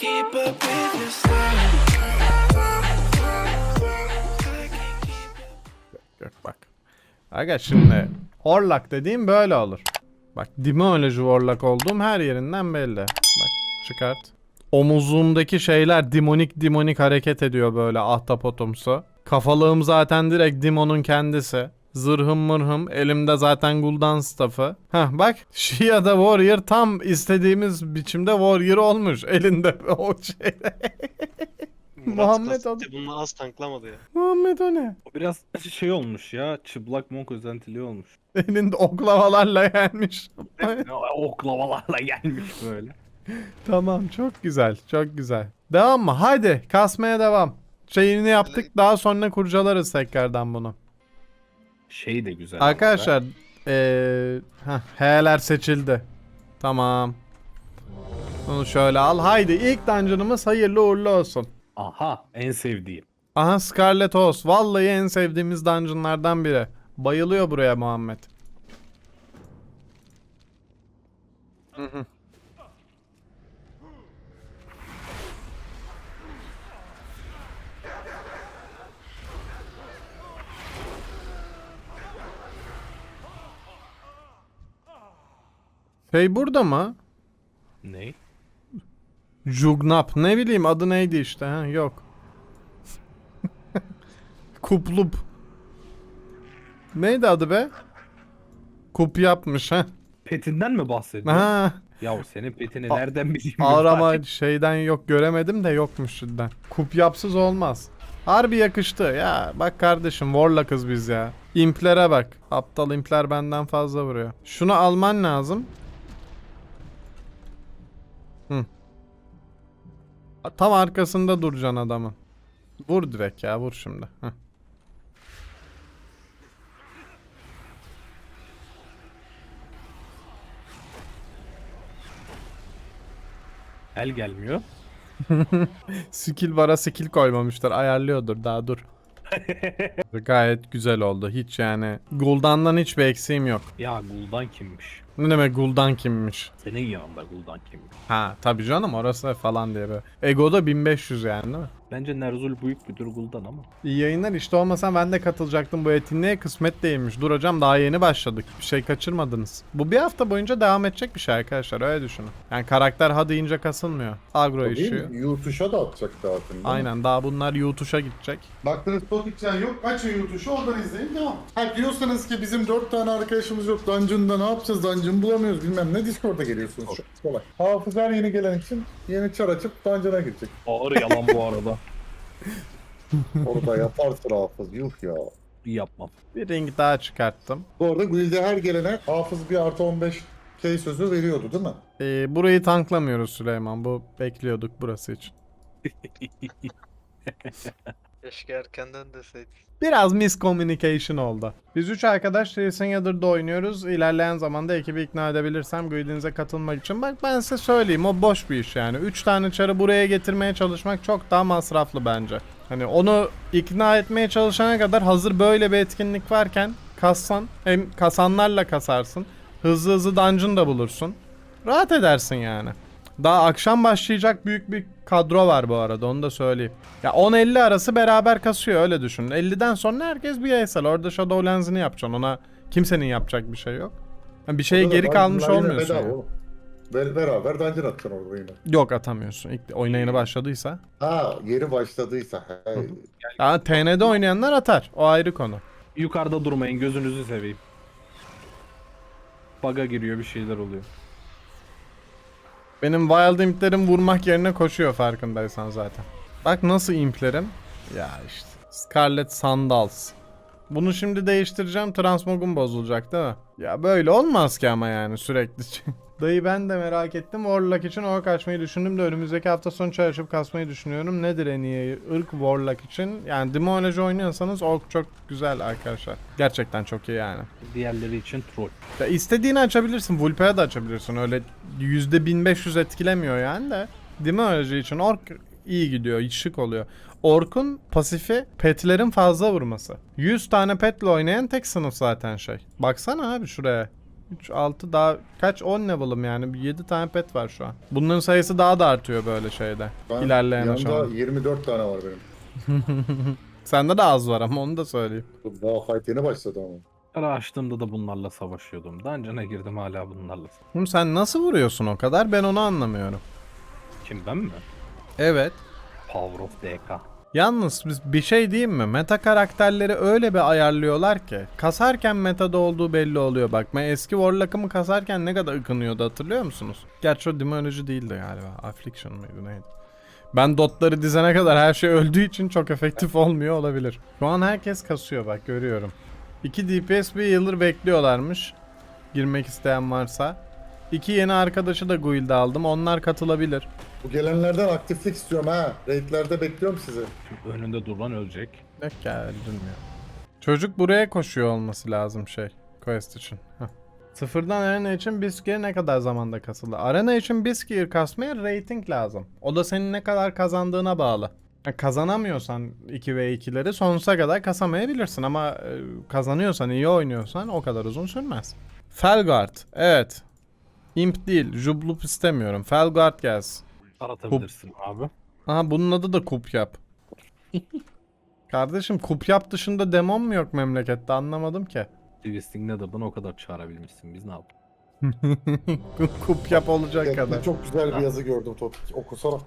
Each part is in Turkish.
keep up with your style. Bak. Aga şimdi Horlak dediğim böyle olur. Bak Dimoloji Warlock olduğum her yerinden belli. Bak çıkart. Omuzumdaki şeyler dimonik dimonik hareket ediyor böyle ahtapotumsu. Kafalığım zaten direkt Dimon'un kendisi. Zırhım mırhım elimde zaten Gul'dan staff'ı. Heh bak Shia'da Warrior tam istediğimiz biçimde Warrior olmuş elinde o şey. Muhammed o, Murat Bunu az tanklamadı ya. Muhammed o ne? O biraz şey olmuş ya. Çıplak monk özentiliği olmuş. Elinde oklavalarla gelmiş. Oklavalarla gelmiş böyle. Tamam çok güzel çok güzel. Devam mı? Haydi kasmaya devam. Şeyini yaptık daha sonra kurcalarız tekrardan bunu. Şey de güzel. Arkadaşlar eee heh, H'ler seçildi. Tamam. Bunu şöyle al. Haydi ilk dungeon'ımız hayırlı uğurlu olsun. Aha en sevdiğim. Aha Scarlet Oz. Vallahi en sevdiğimiz dungeon'lardan biri. Bayılıyor buraya Muhammed. Şey burada mı? Ne? Jugnap. Ne bileyim adı neydi işte. Ha, yok. Kuplup. Neydi adı be? Kup yapmış ha. Petinden mi bahsediyorsun? Ha. Ya senin petini A- nereden bileyim? Arama şeyden yok göremedim de yokmuş cidden. Kup yapsız olmaz. Harbi yakıştı. Ya bak kardeşim Warlock'ız biz ya. İmplere bak. Aptal impler benden fazla vuruyor. Şunu alman lazım. Hı. Tam arkasında duracaksın adamın. Vur direkt ya vur şimdi. Heh. El gelmiyor. Skill bara skill koymamışlar. Ayarlıyordur daha dur. Gayet güzel oldu. Hiç yani. Gul'dan'dan hiçbir eksiğim yok. Ya Gul'dan kimmiş? Ne demek Gul'dan kimmiş? Senin yanında Gul'dan kimmiş? Ha tabii canım orası falan diye böyle. Ego'da 1500 yani değil mi? Bence Nerzul büyük müdür Gul'dan ama. İyi yayınlar işte olmasam ben de katılacaktım bu etkinliğe kısmet değilmiş. Dur hocam daha yeni başladık. Bir şey kaçırmadınız. Bu bir hafta boyunca devam edecek bir şey arkadaşlar öyle düşünün. Yani karakter ha deyince kasılmıyor. Agro işiyor. mi? Yurtuşa da atacak değil mi? Aynen daha bunlar YouTube'a gidecek. Baktınız Spotify'den yok. Açın yurtuşu oradan izleyin devam. Ha diyorsanız ki bizim dört tane arkadaşımız yok. Dungeon'da ne yapacağız? Dungeon bulamıyoruz bilmem ne. Discord'a geliyorsunuz. Çok kolay. Hafızlar yeni gelen için yeni çar açıp Dungeon'a girecek. Ağır yalan bu arada. Orada yaparsın hafız. Yuh ya. Yapmam. Bir ring daha çıkarttım. Bu arada guild'e her gelene hafız bir artı 15 K sözü veriyordu değil mi? Ee, burayı tanklamıyoruz Süleyman. Bu bekliyorduk burası için. Keşke erkenden deseydin. Biraz miscommunication oldu. Biz üç arkadaş Yadır'da oynuyoruz. İlerleyen zamanda ekibi ikna edebilirsem guildinize katılmak için. Bak ben size söyleyeyim o boş bir iş yani. Üç tane çarı buraya getirmeye çalışmak çok daha masraflı bence. Hani onu ikna etmeye çalışana kadar hazır böyle bir etkinlik varken kassan hem kasanlarla kasarsın. Hızlı hızlı dungeon da bulursun. Rahat edersin yani. Daha akşam başlayacak büyük bir kadro var bu arada onu da söyleyeyim. Ya 10-50 arası beraber kasıyor öyle düşünün. 50'den sonra herkes bir yaysal. Orada Shadowlands'ını yapacaksın. Ona kimsenin yapacak bir şey yok. Yani bir şeye Orada da geri kalmış dungeonlar yine olmuyorsun. bedava yani. oğlum. Beraber dungeon atacaksın orada yine. Yok atamıyorsun. İlk oyuna yeni başladıysa. Ha yeri başladıysa. He. Ya TN'de oynayanlar atar. O ayrı konu. Yukarıda durmayın gözünüzü seveyim. Baga giriyor bir şeyler oluyor. Benim Wild Imp'lerim vurmak yerine koşuyor farkındaysan zaten. Bak nasıl implerim. Ya işte. Scarlet Sandals. Bunu şimdi değiştireceğim. Transmog'um bozulacak değil mi? Ya böyle olmaz ki ama yani sürekli. Dayı ben de merak ettim. Warlock için ork açmayı düşündüm de önümüzdeki hafta sonu çalışıp kasmayı düşünüyorum. Nedir en iyi ırk Warlock için? Yani Demonology oynuyorsanız ork çok güzel arkadaşlar. Gerçekten çok iyi yani. Diğerleri için troll. Ya istediğini açabilirsin. Vulpe'ye de açabilirsin. Öyle %1500 etkilemiyor yani de. Demonology için Ork iyi gidiyor. Şık oluyor. Ork'un pasifi petlerin fazla vurması. 100 tane petle oynayan tek sınıf zaten şey. Baksana abi şuraya. 3, 6 daha kaç 10 level'ım yani 7 tane pet var şu an. Bunların sayısı daha da artıyor böyle şeyde. Ben İlerleyen yanımda aşamada. 24 tane var benim. Sende de az var ama onu da söyleyeyim. Daha fight yeni başladı ama. Ara açtığımda da bunlarla savaşıyordum. Dungeon'a girdim hala bunlarla. Oğlum sen nasıl vuruyorsun o kadar ben onu anlamıyorum. Kim ben mi? Evet. Power of DK. Yalnız biz bir şey diyeyim mi? Meta karakterleri öyle bir ayarlıyorlar ki. Kasarken metada olduğu belli oluyor bak. Eski Warlock'ımı kasarken ne kadar ıkınıyordu hatırlıyor musunuz? Gerçi o Demonology değildi galiba. Affliction mıydı neydi? Ben dotları dizene kadar her şey öldüğü için çok efektif olmuyor olabilir. Şu an herkes kasıyor bak görüyorum. 2 DPS bir healer bekliyorlarmış. Girmek isteyen varsa. İki yeni arkadaşı da guild'e aldım. Onlar katılabilir. Bu gelenlerden aktiflik istiyorum ha. Raidlerde bekliyorum sizi. Önünde duran ölecek. Yok ya öldürmüyor. Çocuk buraya koşuyor olması lazım şey. Quest için. Heh. Sıfırdan arena için Biskir ne kadar zamanda kasıldı? Arena için Biskir kasmaya rating lazım. O da senin ne kadar kazandığına bağlı. Ha, Kazanamıyorsan 2 ve 2'leri sonsuza kadar kasamayabilirsin ama e, kazanıyorsan iyi oynuyorsan o kadar uzun sürmez. Felguard evet. Imp değil, Jublup istemiyorum. Felguard gelsin. Aratabilirsin abi. Aha bunun adı da kup yap. Kardeşim kup yap dışında demon mu yok memlekette anlamadım ki. Twisting Nether'dan o kadar çağırabilmişsin. Biz ne yaptık? kup yap olacak Chatte kadar. çok güzel bir yazı gördüm Topik. Okusana.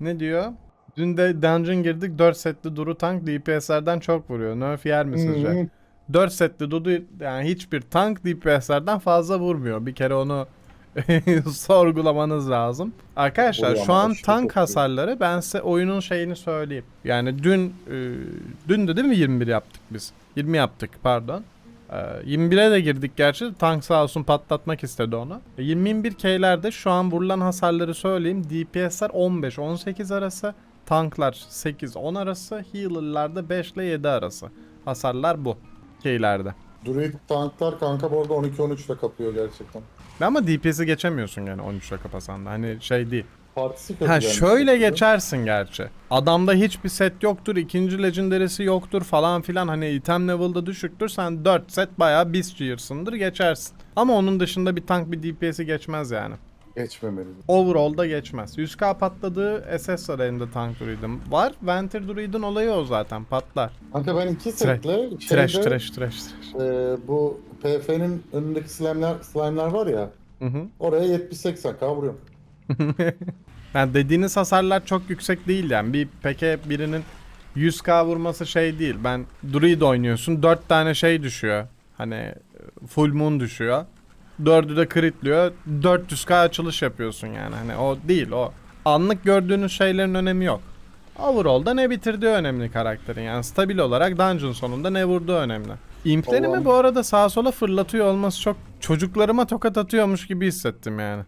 Ne diyor? Dün de dungeon girdik 4 setli duru tank DPS'lerden çok vuruyor. Nerf yer mi sizce? Hı hı. 4 setli dudu yani hiçbir tank DPS'lerden fazla vurmuyor. Bir kere onu sorgulamanız lazım. Arkadaşlar şu an tank çok hasarları ben size oyunun şeyini söyleyeyim. Yani dün e, dün de değil mi 21 yaptık biz? 20 yaptık pardon. E, 21'e de girdik gerçi. Tank sağ olsun patlatmak istedi onu. E, 21 K'lerde şu an vurulan hasarları söyleyeyim. DPS'ler 15-18 arası. Tanklar 8-10 arası. Healer'lar 5 ile 7 arası. Hasarlar bu. K'lerde. Druid tanklar kanka bu arada 12-13 de kapıyor gerçekten. Ama DPS'i geçemiyorsun yani 13'e kapasan da. Hani şey değil. Partisi kötü Ha yani. şöyle geçersin gerçi. Adamda hiçbir set yoktur, ikinci legendary'si yoktur falan filan. Hani item level'da düşüktür. Sen 4 set bayağı beast cheer'sındır geçersin. Ama onun dışında bir tank bir DPS'i geçmez yani. Geçmemeli. Overall'da geçmez. 100k patladığı SS sarayında tank druid'im var. Ventir druid'in olayı o zaten patlar. Kanka ben iki setle Trash şeyde, trash trash trash. e, bu PF'nin önündeki slime'ler, slime'ler var ya Hı hı. oraya 70-80k vuruyorum. Yani dediğiniz hasarlar çok yüksek değil yani. Bir peke birinin 100k vurması şey değil. Ben Druid oynuyorsun 4 tane şey düşüyor. Hani full moon düşüyor. 4'ü de critliyor. 400k açılış yapıyorsun yani. Hani o değil o. Anlık gördüğünüz şeylerin önemi yok. Overall'da ne bitirdiği önemli karakterin. Yani stabil olarak dungeon sonunda ne vurduğu önemli. İmplerimi Allah'ım. bu arada sağa sola fırlatıyor olması çok çocuklarıma tokat atıyormuş gibi hissettim yani.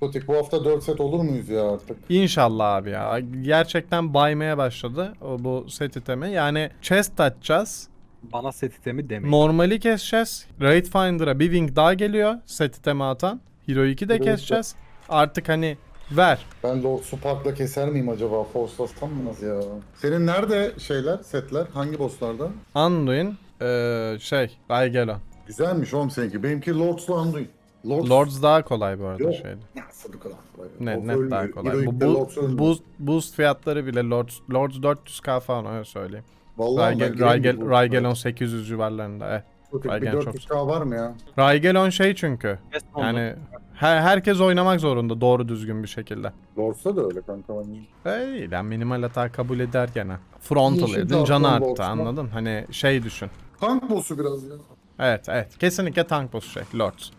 Totik bu hafta 4 set olur muyuz ya artık? İnşallah abi ya. Gerçekten baymaya başladı o bu set itemi. Yani chest açacağız. Bana set itemi demeyin. Normali keseceğiz. Raid Finder'a bir wing daha geliyor set itemi atan. Hero 2 de Hero keseceğiz. Artık hani ver. Ben Lord Spark'la keser miyim acaba? Force'lasam mı ya? Senin nerede şeyler, setler? Hangi bosslarda? Anduin eee şey Raigelon. Güzelmiş oğlum seninki. Benimki Lords'la Anduin. Lords, Lords daha kolay bu arada Yok. şeyde. Kolay? Ne, Lords net ölmüyor. daha kolay. Bu, bu boost, boost fiyatları bile Lords, Lords 400k falan öyle söyleyeyim. Vallahi Raigel, Raigel, Raigelon 800 civarlarında. Evet. Totik, bir Raigel çok- 400k var mı ya? Raigelon şey çünkü. Yani her, herkes oynamak zorunda doğru düzgün bir şekilde. Lords'ta da öyle kanka bence. Öyle değil yani minimal hata kabul eder gene. Frontal Yeşil edin canı arttı anladın? Hani şey düşün. Tank boss'u biraz ya. Evet evet kesinlikle tank boss şey Lords.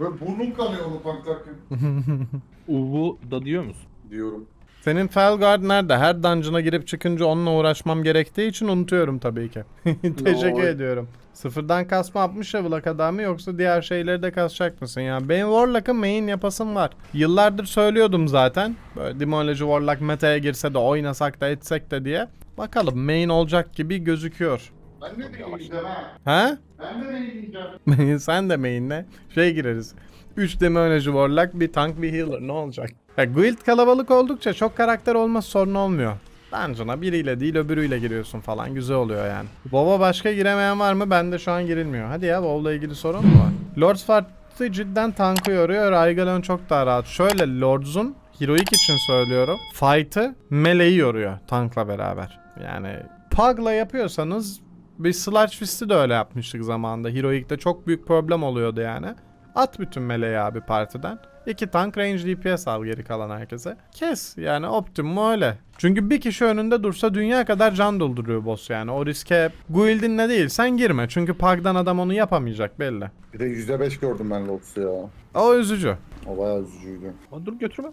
Böyle burnum kanıyor onu tanklarken. Uvu da diyor musun? Diyorum. Senin Felguard nerede? Her dungeon'a girip çıkınca onunla uğraşmam gerektiği için unutuyorum tabii ki. Teşekkür ediyorum. Sıfırdan kasma 60 level'a kadar mı yoksa diğer şeyleri de kasacak mısın? Yani benim Warlock'ın main yapasım var. Yıllardır söylüyordum zaten. Böyle Demonology Warlock meta'ya girse de oynasak da etsek de diye. Bakalım main olacak gibi gözüküyor. Ben de deneyeceğim ha. Ha? Ben de deneyeceğim. Sen de main'le şey gireriz. 3 Demonology Warlock, bir tank, bir healer ne olacak? Ya guild kalabalık oldukça çok karakter olması sorun olmuyor. Dungeon'a biriyle değil öbürüyle giriyorsun falan güzel oluyor yani. WoW'a başka giremeyen var mı? Bende şu an girilmiyor. Hadi ya WoW'la ilgili sorun mu var? Lords Ghostly cidden tankı yoruyor. Raigalon çok daha rahat. Şöyle Lords'un Heroic için söylüyorum. Fight'ı meleği yoruyor tankla beraber. Yani Pug'la yapıyorsanız bir Sludge Fist'i de öyle yapmıştık zamanında. Heroic'te çok büyük problem oluyordu yani. At bütün meleği abi partiden. İki tank range DPS al geri kalan herkese. Kes yani optimum öyle. Çünkü bir kişi önünde dursa dünya kadar can dolduruyor boss yani. O riske guildinle değil sen girme. Çünkü Pug'dan adam onu yapamayacak belli. Bir de %5 gördüm ben Lotus'u ya. O üzücü. O bayağı üzücüydü. Ama dur götürme.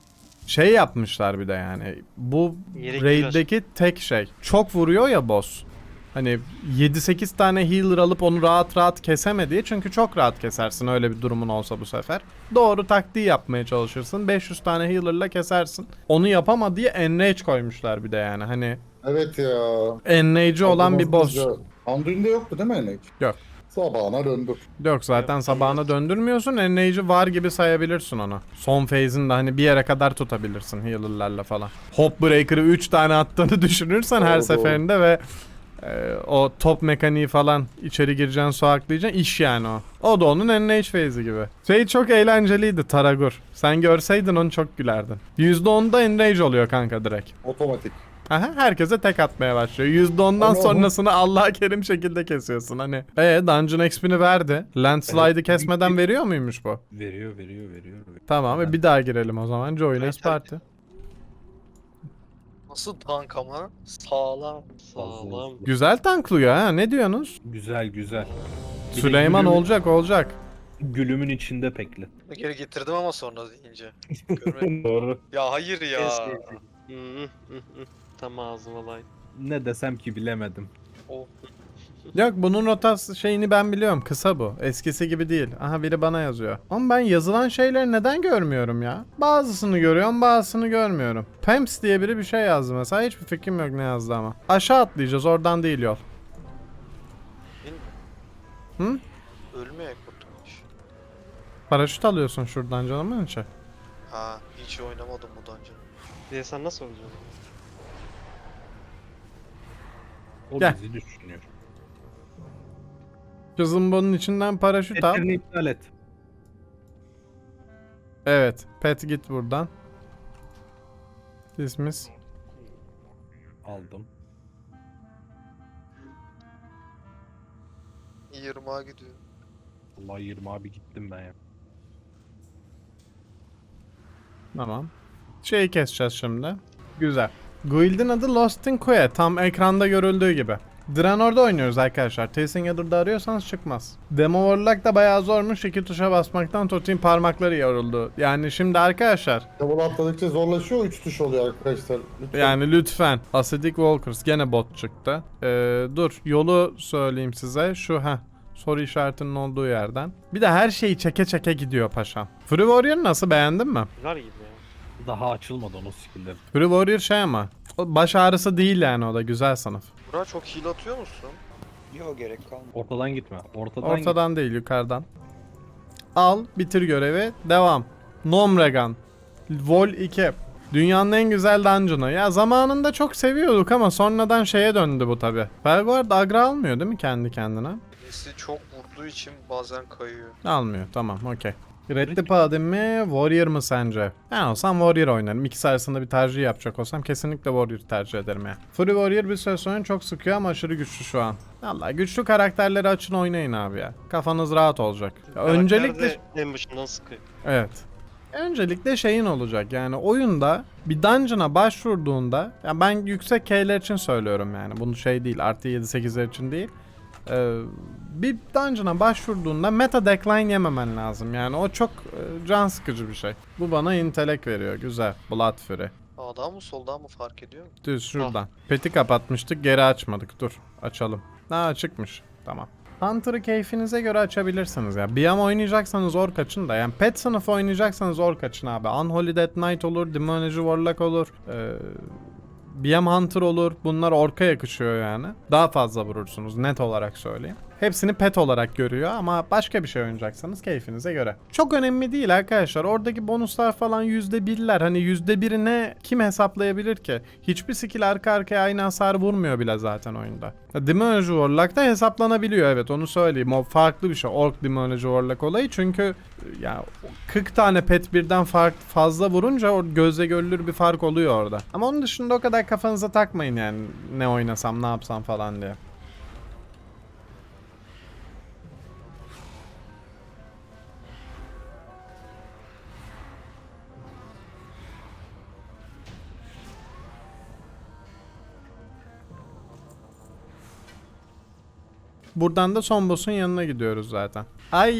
Şey yapmışlar bir de yani. Bu Yere raid'deki tek şey. Çok vuruyor ya boss. Hani 7-8 tane healer alıp onu rahat rahat kesemediği çünkü çok rahat kesersin öyle bir durumun olsa bu sefer. Doğru taktiği yapmaya çalışırsın. 500 tane healer'la kesersin. Onu yapama diye enrage koymuşlar bir de yani. Hani Evet ya. enrage'i olan bir boss. Anduin'de yoktu değil mi Enek? Yok. Sabahına döndür. Yok zaten sabahına döndürmüyorsun. Enrage'i var gibi sayabilirsin onu. Son phase'inde hani bir yere kadar tutabilirsin healer'larla falan. Hop Breaker'ı 3 tane attığını düşünürsen her Doğru, doğru. seferinde ve e, o top mekaniği falan içeri gireceksin su aklayacaksın iş yani o. O da onun enrage phase'i gibi. Şey çok eğlenceliydi Taragur. Sen görseydin onu çok gülerdin. %10'da enrage oluyor kanka direkt. Otomatik. Aha, herkese tek atmaya başlıyor. %10'dan Ama- sonrasını Allah'a kerim şekilde kesiyorsun hani. E Dungeon XP'ni verdi. Landslide'ı kesmeden veriyor muymuş bu? Veriyor veriyor veriyor. Tamam ve bir daha girelim o zaman. Join as party. Nasıl tank ama? Sağlam. Sağlam. Güzel tanklıyor ha. Ne diyorsunuz? Güzel güzel. Bir de Süleyman gülümün- olacak olacak. Gülümün içinde pekli. Geri getirdim ama sonra deyince. Görmedim. Doğru. ya hayır ya. Hı hı hı hı. Tam ağzıma lay. Ne desem ki bilemedim. O Yok bunun rotası şeyini ben biliyorum. Kısa bu. Eskisi gibi değil. Aha biri bana yazıyor. Ama ben yazılan şeyleri neden görmüyorum ya? Bazısını görüyorum bazısını görmüyorum. Pems diye biri bir şey yazdı mesela. Hiçbir fikrim yok ne yazdı ama. Aşağı atlayacağız oradan değil yol. bilmiyorum. Ölmeye kurtulmuş. Paraşüt alıyorsun şuradan canımın içi. Ha hiç oynamadım bu dungeon'ı. Diye sen nasıl olacaksın? O Gel. bizi düşünüyor. Kızım bunun içinden paraşüt al. Etlerini iptal et. Evet. Pet git buradan. Dismiss. Aldım. 20'a gidiyor. Allah 20 abi gittim ben ya. Tamam. Şeyi keseceğiz şimdi. Güzel. Guild'in adı Lost in Quay. Tam ekranda görüldüğü gibi. Draenor'da oynuyoruz arkadaşlar. Tasting Other'da arıyorsanız çıkmaz. Demo Warlock da bayağı zormuş. İki tuşa basmaktan Totin parmakları yoruldu. Yani şimdi arkadaşlar Level atladıkça zorlaşıyor. 3 tuş oluyor arkadaşlar. Lütfen. yani lütfen Acidic Walkers gene bot çıktı. Ee, dur yolu söyleyeyim size. Şu ha soru işaretinin olduğu yerden. Bir de her şeyi çeke çeke gidiyor paşam. Free Warrior nasıl beğendin mi? Güzel gibi ya. Daha açılmadı onun skill'leri. Free Warrior şey ama o baş ağrısı değil yani o da güzel sınıf. Bura çok heal atıyor musun? Yok gerek kalmadı. Ortadan gitme. Ortadan, Ortadan değil yukarıdan. Al bitir görevi devam. Nomregan. Vol 2. Dünyanın en güzel dungeon'ı. Ya zamanında çok seviyorduk ama sonradan şeye döndü bu tabi. Felguard agra almıyor değil mi kendi kendine? Birisi çok vurduğu için bazen kayıyor. Almıyor tamam okey. Reddi Paladin mi Warrior mı sence? Ben olsam Warrior oynarım. İkisi arasında bir tercih yapacak olsam kesinlikle Warrior tercih ederim ya. Free Warrior bir süre sonra çok sıkıyor ama aşırı güçlü şu an. Allah güçlü karakterleri açın oynayın abi ya. Kafanız rahat olacak. Ya öncelikle en başından sıkıyor. Evet. Öncelikle şeyin olacak yani oyunda bir dungeon'a başvurduğunda ya ben yüksek K'ler için söylüyorum yani bunu şey değil artı 7-8'ler için değil. Ee, bir dungeon'a başvurduğunda meta decline yememen lazım yani o çok e, can sıkıcı bir şey. Bu bana intelek veriyor güzel Blood Fury. Sağdan mı soldan mı fark ediyor mu? Düz şuradan. Peti kapatmıştık geri açmadık dur açalım. Ha açıkmış tamam. Hunter'ı keyfinize göre açabilirsiniz ya. BM oynayacaksanız ork açın da yani pet sınıfı oynayacaksanız ork açın abi. Unholy Death Knight olur, Demonology Warlock olur. Ee, BM Hunter olur. Bunlar orka yakışıyor yani. Daha fazla vurursunuz net olarak söyleyeyim. Hepsini pet olarak görüyor ama başka bir şey oynayacaksanız keyfinize göre. Çok önemli değil arkadaşlar. Oradaki bonuslar falan %1'ler. Hani %1'ine kim hesaplayabilir ki? Hiçbir skill arka arkaya aynı hasar vurmuyor bile zaten oyunda. Demonology Warlock'ta hesaplanabiliyor evet onu söyleyeyim. O farklı bir şey. Orc Demonology Warlock olayı çünkü ya 40 tane pet birden fark fazla vurunca o gözle görülür bir fark oluyor orada. Ama onun dışında o kadar kafanıza takmayın yani ne oynasam ne yapsam falan diye. Buradan da son boss'un yanına gidiyoruz zaten. Ay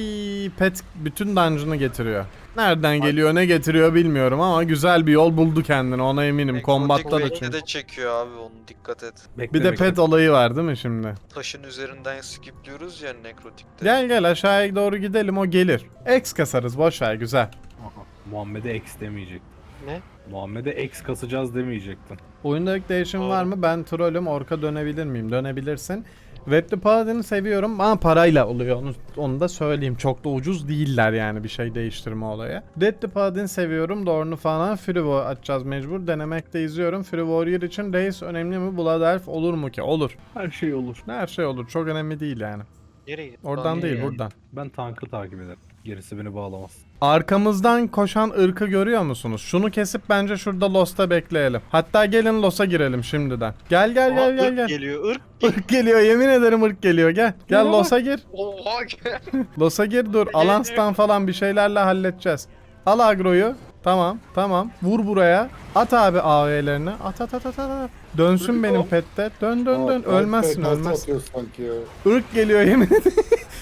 pet bütün dungeon'ı getiriyor. Nereden geliyor ne getiriyor bilmiyorum ama güzel bir yol buldu kendine ona eminim. Kombatta da Nekrotik çünkü. de çekiyor abi onu dikkat et. Bekle, Bir de bekle. pet olayı var değil mi şimdi? Taşın üzerinden skipliyoruz ya nekrotikte. Gel gel aşağıya doğru gidelim o gelir. X kasarız boş ver güzel. Aha, Muhammed'e X demeyecektin. Ne? Muhammed'e X kasacağız demeyecektin. Oyunda ilk değişim Doğru. var mı? Ben trollüm orka dönebilir miyim? Dönebilirsin. Web'li Paladin'i seviyorum ama parayla oluyor onu, onu da söyleyeyim. Çok da ucuz değiller yani bir şey değiştirme olayı. Deadly Paladin seviyorum. Dorn'u falan. Free War açacağız mecbur. Denemekte izliyorum. Free Warrior için Reis önemli mi? Blood Elf olur mu ki? Olur. Her şey olur. Her şey olur. Çok önemli değil yani. Nereye? Oradan değil yani? buradan. Ben tankı takip ederim. Gerisi beni bağlamaz. Arkamızdan koşan ırkı görüyor musunuz? Şunu kesip bence şurada Lost'a bekleyelim. Hatta gelin Lost'a girelim şimdiden. Gel gel gel Aa, gel ırk gel. geliyor ırk. Irk geliyor yemin ederim ırk geliyor gel. Gel Lost'a gir. Oha gel. Los'a gir dur. Alans'tan falan bir şeylerle halledeceğiz. Al agroyu. Tamam tamam. Vur buraya. At abi AV'lerini. At at at at at. at. Dönsün benim pette. Dön dön dön. Ölmezsin ölmezsin. atıyor sanki ya. Irk geliyor yemin ederim.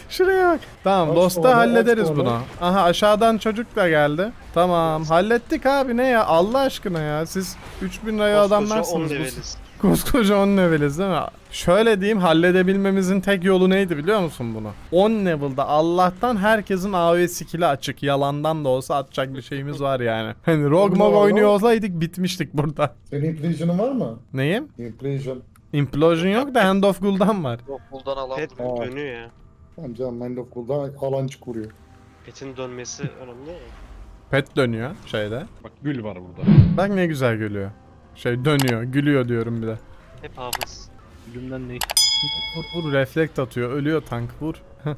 Şuraya bak. Tamam Lost'ta hallederiz onu. bunu. Aha aşağıdan çocuk da geldi. Tamam hallettik abi ne ya Allah aşkına ya siz 3000 liraya adamlarsınız. 10 bu- leveliz. Koskoca 10 leveliz değil mi? Şöyle diyeyim halledebilmemizin tek yolu neydi biliyor musun bunu? 10 level'da Allah'tan herkesin AoE skill'i açık. Yalandan da olsa atacak bir şeyimiz var yani. Hani Rogue Mog oynuyor olsaydık bitmiştik burada. Senin Implosion'un var mı? Neyim? Implosion. Implosion yok da Hand of Gul'dan var. Yok buldan alan. Pet dönüyor ya. Tamam canım Mind of Cool'da alancık vuruyor. Pet'in dönmesi önemli ya. Pet dönüyor şeyde. Bak gül var burada. Bak ne güzel gülüyor. Şey dönüyor, gülüyor diyorum bir de. Hep hafız. Gülümden ne? Vur vur reflekt atıyor. Ölüyor tank vur.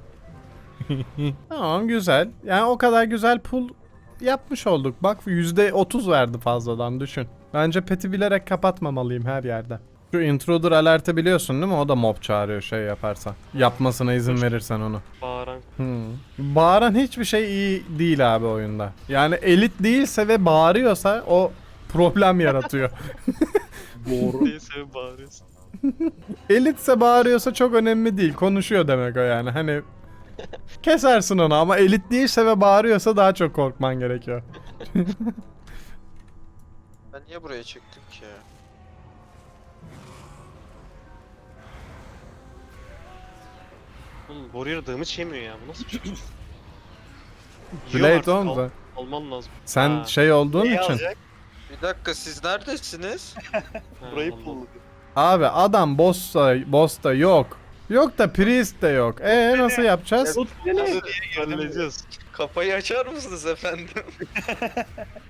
tamam güzel. Yani o kadar güzel pull yapmış olduk. Bak %30 verdi fazladan düşün. Bence peti bilerek kapatmamalıyım her yerde. Şu intruder alert'i biliyorsun değil mi? O da mob çağırıyor şey yaparsan. Yapmasına izin verirsen onu. Bağıran. Hmm. Bağıran hiçbir şey iyi değil abi oyunda. Yani elit değilse ve bağırıyorsa o problem yaratıyor. Doğru. Neyse bağırıyorsun. Elitse bağırıyorsa çok önemli değil. Konuşuyor demek o yani. Hani kesersin onu ama elit değilse ve bağırıyorsa daha çok korkman gerekiyor. Ben niye buraya çıktım ki ya? Oğlum Warrior damage yemiyor ya. Bu nasıl bir şey? Yiyor Blade artık, al- da. Alman lazım. Sen Ha. şey olduğun Neyi için. alacak? Bir dakika siz neredesiniz? Ha, Burayı pulladı. Abi adam boss'ta, boss'ta yok. Yok da priest de yok. E nasıl yapacağız? Hazır diye girdim. Halledeceğiz. Kafayı açar mısınız efendim?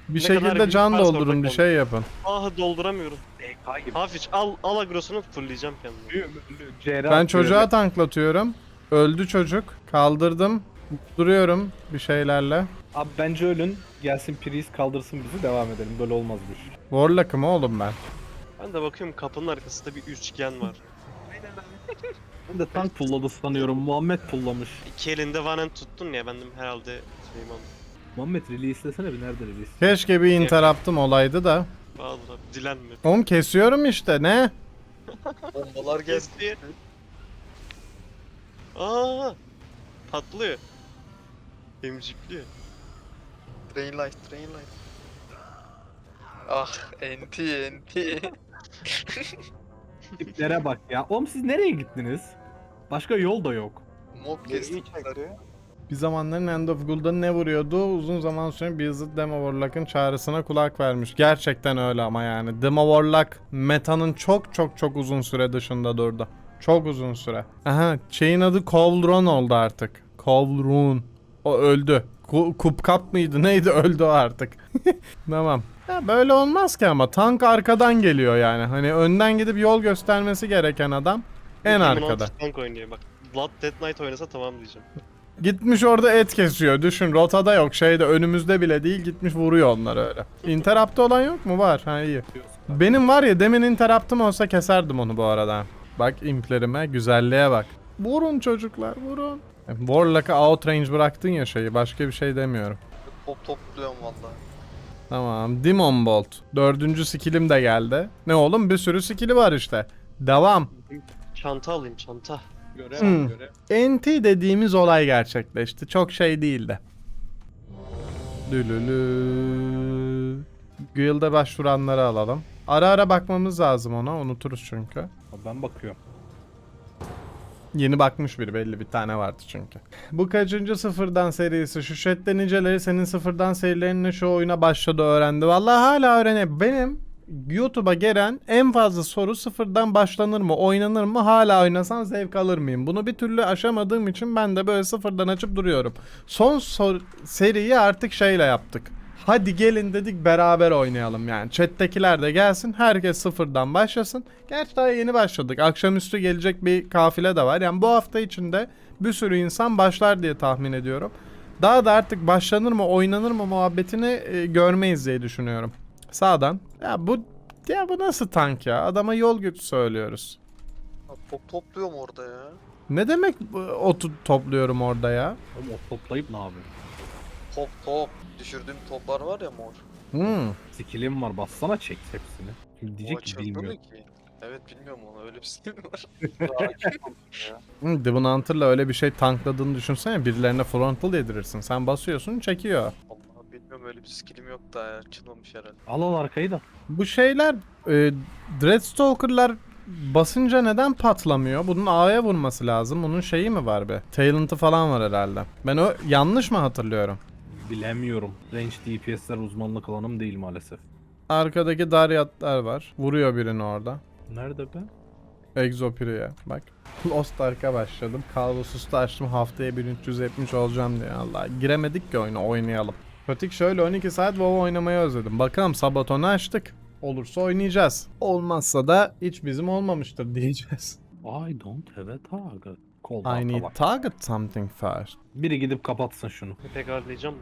Bir Ne kadar şekilde büyük can varsa doldurun orada bir şey yapın. Ah dolduramıyorum. DK gibi. Hafiç al al agrosunu fullleyeceğim kendimi. Ben çocuğa tanklatıyorum. Öldü çocuk. Kaldırdım. Duruyorum bir şeylerle. Abi bence ölün. Gelsin Priest kaldırsın bizi devam edelim. Böyle olmaz bu iş. Warlock'ım oğlum ben. Ben de bakıyorum kapının arkasında bir üçgen var. Ben de tank pulladı sanıyorum. Muhammed pullamış. İki elinde vanen tuttun ya bendim herhalde şeyim oldu. Muhammed release'lesene bir nerede release? Keşke bir interruptım olaydı da. Bazıları dilenme. Oğlum kesiyorum işte ne? Bombalar geldi. Aa! Patlıyor. Emcikliyor. Train light, train light. Ah, enti, enti. Tiplere bak ya. Oğlum siz nereye gittiniz? Başka yol da yok. Mob kestik. Bir zamanların End of Gul'da ne vuruyordu? Uzun zaman sonra bir zıt Demo Warlock'ın çağrısına kulak vermiş. Gerçekten öyle ama yani. Demo Warlock metanın çok çok çok uzun süre dışında durdu. Çok uzun süre. Aha şeyin adı Kovlron oldu artık. Kovlron. O öldü. Ku- Kupkap mıydı neydi öldü o artık. tamam. Ya böyle olmaz ki ama tank arkadan geliyor yani. Hani önden gidip yol göstermesi gereken adam en arkada. Tank oynuyor bak. Blood Dead Knight oynasa tamam diyeceğim. Gitmiş orada et kesiyor. Düşün rotada yok şeyde önümüzde bile değil gitmiş vuruyor onları öyle. Interrupt'ta olan yok mu? Var. Ha iyi. Benim var ya demin interrupt'ım olsa keserdim onu bu arada. Bak implerime güzelliğe bak. Vurun çocuklar vurun. Warlock'a outrange bıraktın ya şeyi başka bir şey demiyorum. Top topluyorum valla. Tamam Demon Bolt. Dördüncü skillim de geldi. Ne oğlum bir sürü skilli var işte. Devam. Çanta alayım çanta. Görev Hmm. görev. NT dediğimiz olay gerçekleşti. Çok şey değildi. Dülülü. Guild'e başvuranları alalım. Ara ara bakmamız lazım ona. Unuturuz çünkü. Ben bakıyorum. Yeni bakmış biri belli bir tane vardı çünkü. Bu kaçıncı sıfırdan serisi? Şu chatte niceleri senin sıfırdan serilerinle şu oyuna başladı öğrendi. Vallahi hala öğrene. Benim YouTube'a gelen en fazla soru sıfırdan başlanır mı, oynanır mı, hala oynasam zevk alır mıyım? Bunu bir türlü aşamadığım için ben de böyle sıfırdan açıp duruyorum. Son sor- seriyi artık şeyle yaptık. Hadi gelin dedik beraber oynayalım yani. Chat'tekiler de gelsin. Herkes sıfırdan başlasın. Gerçi daha yeni başladık. Akşamüstü gelecek bir kafile de var. Yani bu hafta içinde bir sürü insan başlar diye tahmin ediyorum. Daha da artık başlanır mı oynanır mı muhabbetini e, görmeyiz diye düşünüyorum. Sağdan. Ya bu ya bu nasıl tank ya? Adama yol gücü söylüyoruz. Top topluyorum orada ya. Ne demek otu topluyorum orada ya? Oğlum o toplayıp ne yapıyor? Top top. Düşürdüğüm toplar var ya mor. Hmm. Skillim var bassana çek hepsini. Şimdi diyecek ki bilmiyor. mı ki? Evet bilmiyorum onu öyle bir skill var? Hmm, Devon Hunter'la öyle bir şey tankladığını düşünsene. Birilerine frontal yedirirsin. Sen basıyorsun çekiyor. Allah bilmiyorum öyle bir skillim yok daha ya. Açılmamış herhalde. Al al arkayı da. Bu şeyler e, Dreadstalker'lar basınca neden patlamıyor? Bunun A'ya vurması lazım. Bunun şeyi mi var be? Talent'ı falan var herhalde. Ben o yanlış mı hatırlıyorum? Bilemiyorum. Range DPS'ler uzmanlık alanım değil maalesef. Arkadaki Daryatlar var. Vuruyor birini orada. Nerede be? Exopiri'ye bak. Lost Ark'a başladım. Kalvosus'ta açtım haftaya 1370 olacağım diye. Allah giremedik ki oyuna oynayalım. Pratik şöyle 12 saat WoW oynamayı özledim. Bakalım Sabaton'u açtık. Olursa oynayacağız. Olmazsa da hiç bizim olmamıştır diyeceğiz. I don't have a target. Kol I need bak. target something first. Biri gidip kapatsın şunu. Pek harlayacağım mı?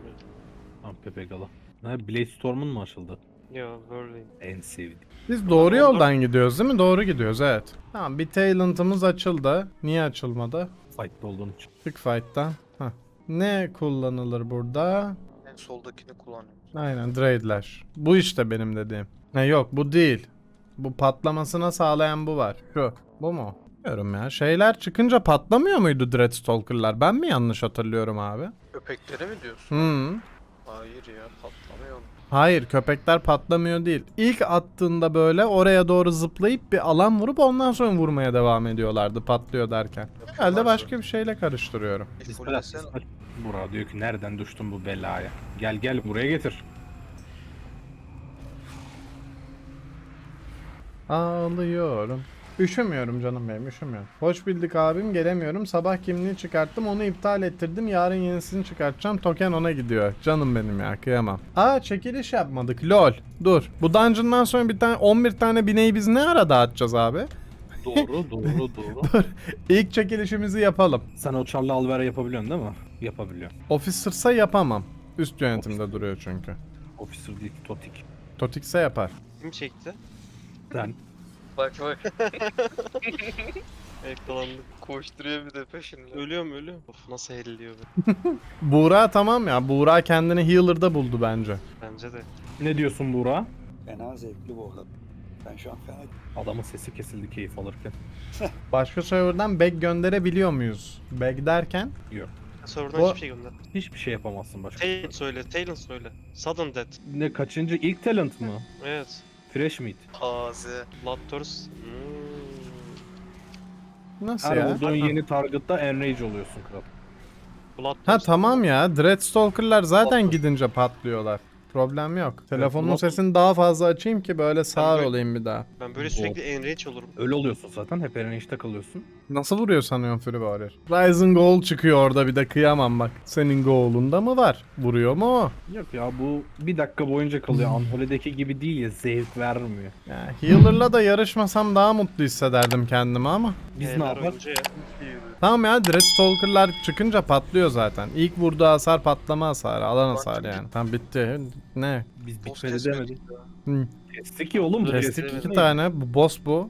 Tamam Pepe Gala. Ne Blade Storm'un mu açıldı? Ya Whirling. En sevdiğim. Biz doğru yoldan gidiyoruz değil mi? Doğru gidiyoruz evet. Tamam bir talent'ımız açıldı. Niye açılmadı? Fight'ta olduğun için. Quick Fight'ta. Hah. Ne kullanılır burada? En soldakini kullanıyorum. Aynen Draidlash. Bu işte benim dediğim. Ne yok bu değil. Bu patlamasına sağlayan bu var. Şu. Bu mu? Bilmiyorum ya. Şeyler çıkınca patlamıyor muydu Dreadstalker'lar? Ben mi yanlış hatırlıyorum abi? Köpeklere mi diyorsun? Hmm. Hayır ya patlamıyor. Hayır köpekler patlamıyor değil. İlk attığında böyle oraya doğru zıplayıp bir alan vurup ondan sonra vurmaya devam ediyorlardı patlıyor derken. Herhalde başka bir şeyle karıştırıyorum. Dispel fullesen dispel. Burak diyor ki nereden düştün bu belaya? Gel gel buraya getir. Ağlıyorum. Üşümüyorum canım benim üşümüyorum. Hoş bildik abim gelemiyorum. Sabah kimliği çıkarttım onu iptal ettirdim. Yarın yenisini çıkartacağım. Token ona gidiyor. Canım benim ya kıyamam. Aa çekiliş yapmadık lol. Dur. Bu dungeon'dan sonra bir tane 11 tane bineği biz ne ara dağıtacağız abi? Doğru doğru doğru. İlk çekilişimizi yapalım. Sen o Charlie Alvera yapabiliyorsun değil mi? Yapabiliyor. Officer'sa yapamam. Üst yönetimde duruyor çünkü. Officer değil Totik. Totikse yapar. Kim çekti? Sen bak bak Eklandı. koşturuyor bir de peşinde. Ölüyorum ölüyorum. Of nasıl helliyor be. Buğra tamam ya. Buğra kendini healer'da buldu bence. Bence de. ne diyorsun Burak? Fena zevkli bu arada. Ben şu an fena Adamın sesi kesildi keyif alırken. Başka serverdan bag gönderebiliyor muyuz? Bag derken? Server'dan O- hiçbir şey gönder. Hiçbir şey yapamazsın başka. Talent söyle, Talent söyle. Sudden Death. Ne kaçıncı? ilk talent mı? Evet. Fresh meat. Taze. Thirst. Hmm. Nasıl Her ya? vurduğun yeni target'ta enrage oluyorsun kral. Blood Ha Thirst. tamam ya. Dreadstalker'lar zaten gidince patlıyorlar. Problem yok. Telefonun Telefonun- sesini daha fazla açayım ki böyle sağır böyle- olayım bir daha. Ben böyle sürekli enrage olurum. Öyle oluyorsun zaten. Hep işte kalıyorsun. Nasıl vuruyor sanıyorsun Fury Warrior? Ryzen Goal çıkıyor orada bir de kıyamam bak. Senin goal'unda mı var? Vuruyor mu o? Yok ya bu bir dakika boyunca kalıyor. Anhole'deki gibi değil ya zevk vermiyor. Ya, healer'la da yarışmasam daha mutlu hissederdim kendimi ama. Biz Beyler ne yapar? ya. Tamam ya Dreadstalker'lar çıkınca patlıyor zaten. İlk vurduğu hasar patlama hasarı, alan hasarı yani. Tamam bitti. Ne? Biz bitmedi demedik. Hı. Kestik ya oğlum. Kestik iki tane. Bu boss bu.